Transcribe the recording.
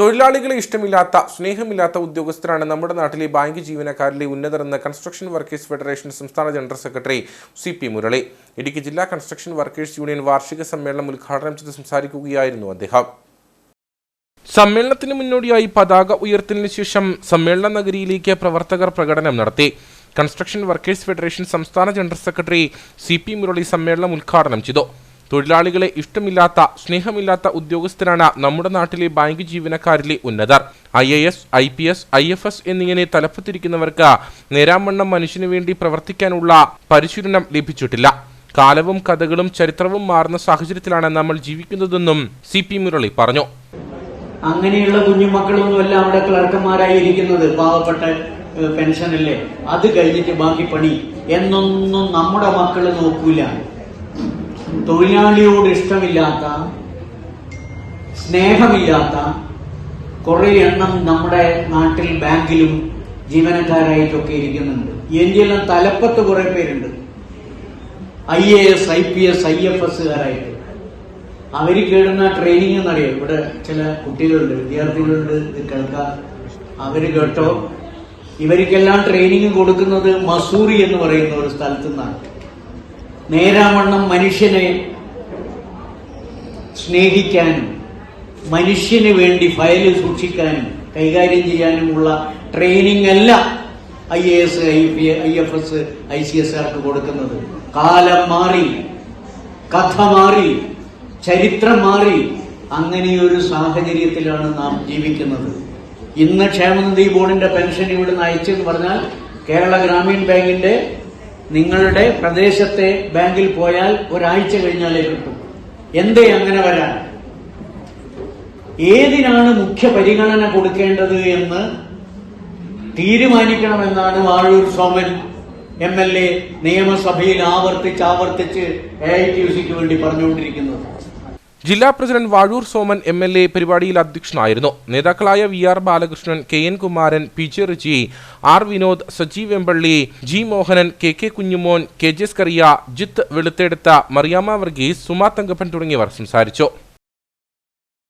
തൊഴിലാളികളെ ഇഷ്ടമില്ലാത്ത സ്നേഹമില്ലാത്ത ഉദ്യോഗസ്ഥരാണ് നമ്മുടെ നാട്ടിലെ ബാങ്ക് ജീവനക്കാരിലെ ഉന്നതരെന്ന് കൺസ്ട്രക്ഷൻ വർക്കേഴ്സ് ഫെഡറേഷൻ സംസ്ഥാന general secretary C P Murali. Idukki ജില്ലാ കൺസ്ട്രക്ഷൻ വർക്കേഴ്സ് യൂണിയൻ വാർഷിക സമ്മേളനം ഉദ്ഘാടനം ചെയ്ത് സംസാരിക്കുകയായിരുന്നു അദ്ദേഹം. സമ്മേളനത്തിന് മുന്നോടിയായി പതാക ഉയർത്തലിന് ശേഷം സമ്മേളന നഗരിയിലേക്ക് പ്രവർത്തകർ പ്രകടനം നടത്തി. കൺസ്ട്രക്ഷൻ വർക്കേഴ്സ് ഫെഡറേഷൻ സംസ്ഥാന general secretary C P Murali സമ്മേളനം ഉദ്ഘാടനം ചെയ്തു. തൊഴിലാളികളെ ഇഷ്ടമില്ലാത്ത സ്നേഹമില്ലാത്ത ഉദ്യോഗസ്ഥരാണ് നമ്മുടെ നാട്ടിലെ ബാങ്ക് ജീവനക്കാരിലെ ഉന്നതർ. I A S I P S I F S എന്നിങ്ങനെ തലപ്പത്തിരിക്കുന്നവർക്ക് നേരാമണ്ണം മനുഷ്യനു വേണ്ടി പ്രവർത്തിക്കാനുള്ള പരിശീലനം ലഭിച്ചിട്ടില്ല. കാലവും കഥകളും ചരിത്രവും മാറുന്ന സാഹചര്യത്തിലാണ് നമ്മൾ ജീവിക്കുന്നതെന്നും സി പി മുരളി പറഞ്ഞു. അങ്ങനെയുള്ള കുഞ്ഞുമക്കളൊന്നുമല്ല അവിടെ ക്ലർക്കന്മാരായി ഇരിക്കുന്നത് പാവപ്പെട്ട പെൻഷനല്ലേ? അത് കഴിഞ്ഞിട്ട് ബാക്കി പണി. എന്നൊന്നും നമ്മുടെ മക്കൾ നോക്കൂല. തൊഴിലാളിയോട് ഇഷ്ടമില്ലാത്ത സ്നേഹമില്ലാത്ത കുറെ എണ്ണം നമ്മുടെ നാട്ടിൽ ബാങ്കിലും ജീവനക്കാരായിട്ടൊക്കെ ഇരിക്കുന്നുണ്ട്. ഇന്ത്യയിലും തലപ്പത്ത് കുറെ പേരുണ്ട്. I A S I P S I F എസ്സുകാരായിട്ട്. അവർ കേടുന്ന ട്രെയിനിങ് എന്നറിയാം? ഇവിടെ ചില കുട്ടികളുണ്ട് വിദ്യാർത്ഥികളുണ്ട് ഇത് കേൾക്കാം. അവർ കേട്ടോ. ഇവർക്കെല്ലാം ട്രെയിനിങ് കൊടുക്കുന്നത് മസൂറി എന്ന് പറയുന്ന ഒരു സ്ഥലത്തു നിന്നാണ് നേരാവണ്ണം മനുഷ്യനെ സ്നേഹിക്കാനും മനുഷ്യന് വേണ്ടി ഫയൽ സൂക്ഷിക്കാനും കൈകാര്യം ചെയ്യാനുമുള്ള ട്രെയിനിങ് അല്ല I A S I P I F S I C S ആർക്ക് കൊടുക്കുന്നത്. കാലം മാറി കഥ മാറി ചരിത്രം മാറി. അങ്ങനെയൊരു സാഹചര്യത്തിലാണ് നാം ജീവിക്കുന്നത്. ഇന്ന് ക്ഷേമനിധി ബോർഡിന്റെ പെൻഷൻ ഇവിടുന്ന് അയച്ചെന്ന് പറഞ്ഞാൽ കേരള ഗ്രാമീൺ ബാങ്കിന്റെ നിങ്ങളുടെ പ്രദേശത്തെ ബാങ്കിൽ പോയാൽ ഒരാഴ്ച കഴിഞ്ഞാലേ കിട്ടും. എന്തേ അങ്ങനെ വരാൻ? ഏതിനാണ് മുഖ്യ പരിഗണന കൊടുക്കേണ്ടത് എന്ന് തീരുമാനിക്കണമെന്നാണ് Vazhoor Soman M L A നിയമസഭയിൽ ആവർത്തിച്ച് ആവർത്തിച്ച് എ ഐ ടി യു സിക്ക് വേണ്ടി പറഞ്ഞുകൊണ്ടിരിക്കുന്നത്. ജില്ലാ president Vazhoor Soman M L A പരിപാടിയിൽ അധ്യക്ഷനായിരുന്നു. നേതാക്കളായ V R Balakrishnan K N Kumaran P J Riji R Vinod Sajeev Vempally G Mohanan K K Kunjumon K J Scaria Jith വെളുത്തെടുത്ത Mariyamma Varghese Suma Thankappan തുടങ്ങിയവർ സംസാരിച്ചു.